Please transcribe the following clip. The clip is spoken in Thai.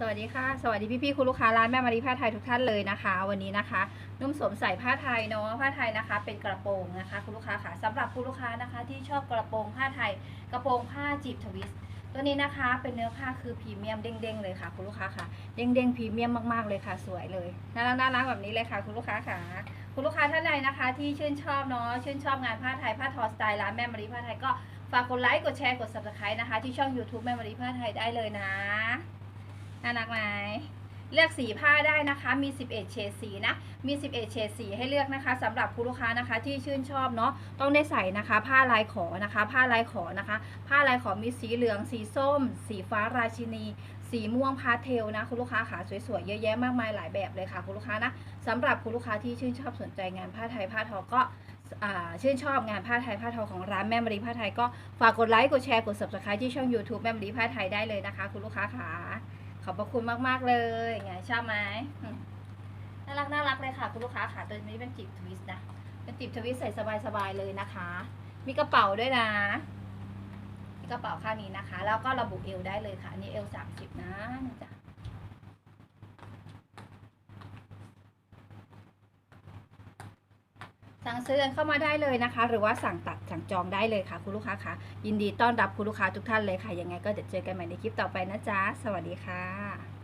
สวัสดีค่ะสวัสดีพี่ๆคุณลูกค้าร้านแม่มารีผ้าไทยทุกท่านเลยนะคะ วันนี้นะคะนุ่มสวมใส่ผ้าไทยเนาะผ้าไทยนะคะ เป็นกระโปรงนะคะ คุณลูกค้าค่ะสำหรับคุณลูกค้านะคะ ที่ชอบกระโปรงผ้าไทย กระโปรงผ้าจีบทวิสต์ตัวนี้นะคะเป็นเนื้อผ้าคือพรีเมียมเด้งๆเลยค่ะ คุณลูกค้าค่ะเด้งๆพรีเมียมมากๆเลยค่ะ สวยเลยน่ารักน่ารักแบบนี้เลยค่ะ คุณลูกค้าค่ะคุณลูกค้าท่านใดนะคะ ที่ชื่นชอบเนาะชื่นชอบงานผ้าไทยผ้าทอสไตล์ร้านแม่มารีผ้าไทยก็ฝากกดไลค์กดแชร์กด subscribe นะคะ ที่ช่อง YouTube แม่มารีผ้าไทยได้เลยนะ น่ารักไหมเลือกสีผ้าได้นะคะ มี 11 เฉดสีนะ มี 11 เฉดสีให้เลือกนะคะสำหรับคุณลูกค้านะคะที่ชื่นชอบเนาะ ต้องได้ใส่นะคะ ผ้าลายขอนะคะ ผ้าลายขอนะคะ ผ้าลายขอมีสีเหลือง สีส้ม สีฟ้าราชินี สีม่วงพาเทลนะคุณลูกค้าขาสวยๆ เยอะแยะมากมายหลายแบบเลยค่ะคุณลูกค้านะสำหรับคุณลูกค้าที่ชื่นชอบสนใจงานผ้าไทยผ้าทอก็ ชื่นชอบงานผ้าไทยผ้าทอของร้านแม่มารีผ้าไทยก็ฝากกดไลค์กดแชร์กด subscribe ที่ช่อง YouTube แม่มารีผ้าไทยได้เลยนะคะ คุณลูกค้าขาขอบพระคุณมาก ๆ เลยไงชอบไหมอืมน่ารักน่ารักเลยค่ะ คุณลูกค้าขาตัวนี้เป็นจิบทวิสต์นะเป็นจิบทวิสต์ใส่สบาย ๆ เลยนะคะ มีกระเป๋าด้วยนะมีกระเป๋าข้างนี้นะคะ แล้วก็ระบุเอวได้เลยค่ะอันนี้เอวสามสิบนะนะจ๊ะ สั่งซื้อกันเข้ามาได้เลยนะคะ หรือว่าสั่งตัดสั่งจองได้เลยค่ะ คุณลูกค้าคะยินดีต้อนรับคุณลูกค้าทุกท่านเลยค่ะยังไงก็เดี๋ยวเจอกันใหม่ในคลิปต่อไปนะจ๊ะสวัสดีค่ะ